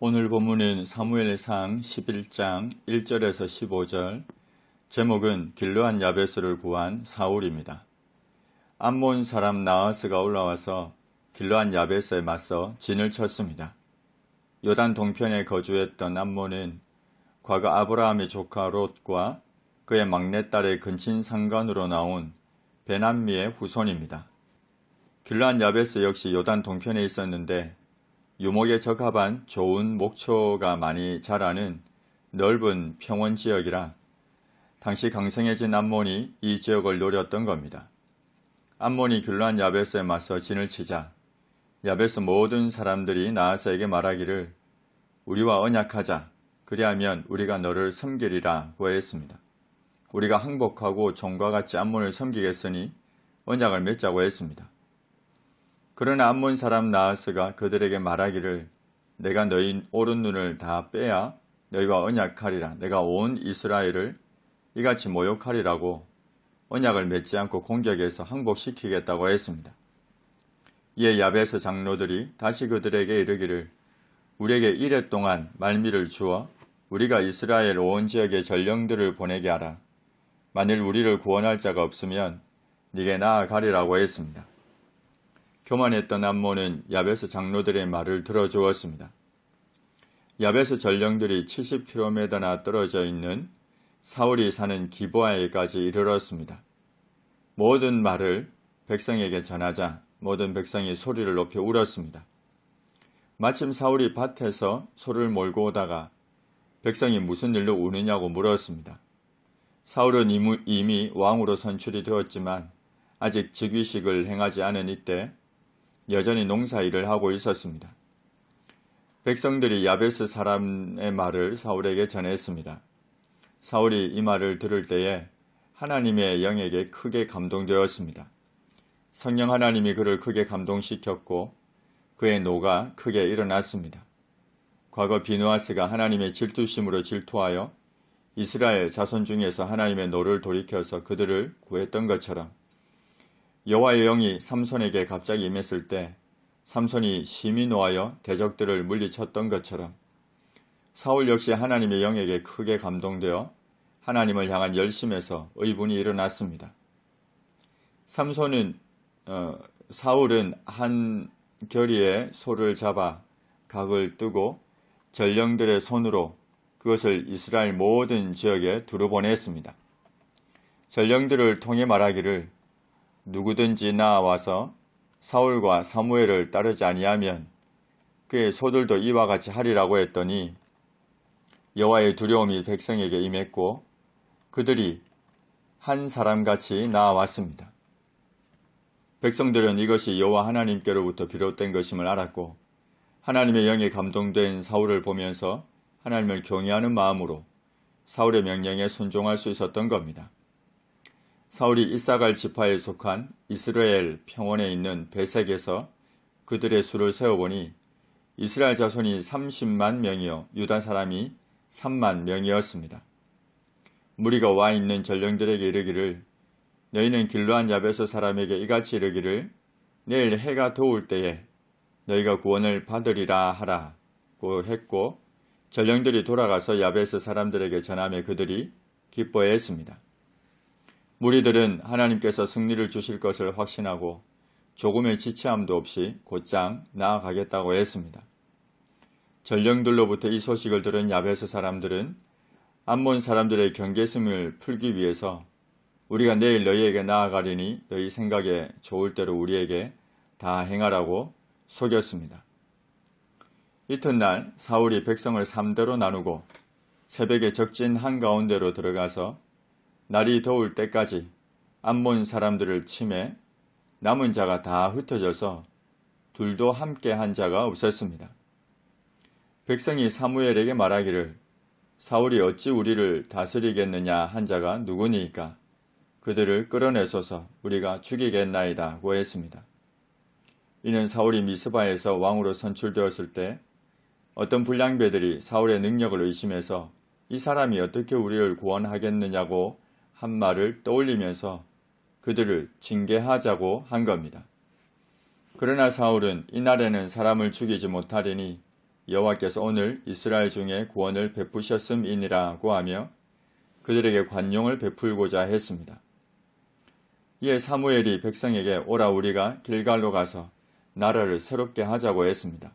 오늘 본문은 사무엘상 11장 1절에서 15절, 제목은 길르한 야베스를 구한 사울입니다. 암몬 사람 나하스가 올라와서 길르한 야베스에 맞서 진을 쳤습니다. 요단 동편에 거주했던 암몬은 과거 아브라함의 조카 롯과 그의 막내딸의 근친 상관으로 나온 베남미의 후손입니다. 길르한 야베스 역시 요단 동편에 있었는데 유목에 적합한 좋은 목초가 많이 자라는 넓은 평원 지역이라 당시 강성해진 암몬이 이 지역을 노렸던 겁니다. 암몬이 귤란 야베스에 맞서 진을 치자 야베스 모든 사람들이 나하스에게 말하기를 우리와 언약하자 그리하면 우리가 너를 섬기리라 고했습니다. 우리가 항복하고 종과 같이 암몬을 섬기겠으니 언약을 맺자고 했습니다. 그러나 암몬 사람 나하스가 그들에게 말하기를 내가 너희 오른 눈을 다 빼야 너희와 언약하리라 내가 온 이스라엘을 이같이 모욕하리라고 언약을 맺지 않고 공격해서 항복시키겠다고 했습니다. 이에 야베스 장로들이 다시 그들에게 이르기를 우리에게 이래 동안 말미를 주어 우리가 이스라엘 온 지역의 전령들을 보내게 하라. 만일 우리를 구원할 자가 없으면 네게 나아가리라고 했습니다. 교만했던 암몬은 야베스 장로들의 말을 들어주었습니다. 야베스 전령들이 70km나 떨어져 있는 사울이 사는 기보아에까지 이르렀습니다. 모든 말을 백성에게 전하자 모든 백성이 소리를 높여 울었습니다. 마침 사울이 밭에서 소를 몰고 오다가 백성이 무슨 일로 우느냐고 물었습니다. 사울은 이미 왕으로 선출이 되었지만 아직 즉위식을 행하지 않은 이때 여전히 농사 일을 하고 있었습니다. 백성들이 야베스 사람의 말을 사울에게 전했습니다. 사울이 이 말을 들을 때에 하나님의 영에게 크게 감동되었습니다. 성령 하나님이 그를 크게 감동시켰고 그의 노가 크게 일어났습니다. 과거 비누아스가 하나님의 질투심으로 질투하여 이스라엘 자손 중에서 하나님의 노를 돌이켜서 그들을 구했던 것처럼 여호와의 영이 삼손에게 갑자기 임했을 때 삼손이 심히 노하여 대적들을 물리쳤던 것처럼 사울 역시 하나님의 영에게 크게 감동되어 하나님을 향한 열심에서 의분이 일어났습니다. 삼손은 어, 사울은 한 결의에 소를 잡아 각을 뜨고 전령들의 손으로 그것을 이스라엘 모든 지역에 두루 보냈습니다. 전령들을 통해 말하기를 누구든지 나와서 사울과 사무엘을 따르지 아니하면 그의 소들도 이와 같이 하리라고 했더니 여호와의 두려움이 백성에게 임했고 그들이 한 사람같이 나아왔습니다. 백성들은 이것이 여호와 하나님께로부터 비롯된 것임을 알았고 하나님의 영에 감동된 사울을 보면서 하나님을 경외하는 마음으로 사울의 명령에 순종할 수 있었던 겁니다. 사울이 이사갈 지파에 속한 이스라엘 평원에 있는 베색에서 그들의 수를 세어보니 이스라엘 자손이 30만 명이요 유다 사람이 3만 명이었습니다. 무리가 와 있는 전령들에게 이르기를 너희는 길로한 야베스 사람에게 이같이 이르기를 내일 해가 더울 때에 너희가 구원을 받으리라 하라고 했고 전령들이 돌아가서 야베스 사람들에게 전함에 그들이 기뻐했습니다. 무리들은 하나님께서 승리를 주실 것을 확신하고 조금의 지체함도 없이 곧장 나아가겠다고 했습니다. 전령들로부터 이 소식을 들은 야베스 사람들은 암몬 사람들의 경계심을 풀기 위해서 우리가 내일 너희에게 나아가리니 너희 생각에 좋을 대로 우리에게 다 행하라고 속였습니다. 이튿날 사울이 백성을 3대로 나누고 새벽에 적진 한가운데로 들어가서 날이 더울 때까지 암몬 사람들을 침해 남은 자가 다 흩어져서 둘도 함께 한 자가 없었습니다. 백성이 사무엘에게 말하기를 사울이 어찌 우리를 다스리겠느냐 한 자가 누구니까 그들을 끌어내소서 우리가 죽이겠나이다 고 했습니다. 이는 사울이 미스바에서 왕으로 선출되었을 때 어떤 불량배들이 사울의 능력을 의심해서 이 사람이 어떻게 우리를 구원하겠느냐고 한 말을 떠올리면서 그들을 징계하자고 한 겁니다. 그러나 사울은 이날에는 사람을 죽이지 못하리니 여호와께서 오늘 이스라엘 중에 구원을 베푸셨음이니라고 하며 그들에게 관용을 베풀고자 했습니다. 이에 사무엘이 백성에게 오라 우리가 길갈로 가서 나라를 새롭게 하자고 했습니다.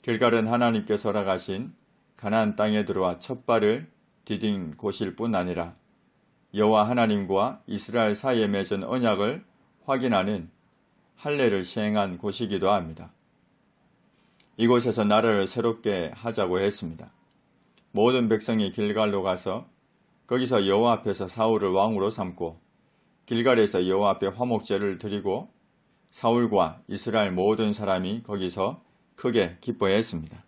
길갈은 하나님께서 허락하신 가나안 땅에 들어와 첫 발을 디딘 곳일 뿐 아니라 여호와 하나님과 이스라엘 사이에 맺은 언약을 확인하는 할례를 시행한 곳이기도 합니다. 이곳에서 나라를 새롭게 하자고 했습니다. 모든 백성이 길갈로 가서 거기서 여호와 앞에서 사울을 왕으로 삼고 길갈에서 여호와 앞에 화목제를 드리고 사울과 이스라엘 모든 사람이 거기서 크게 기뻐했습니다.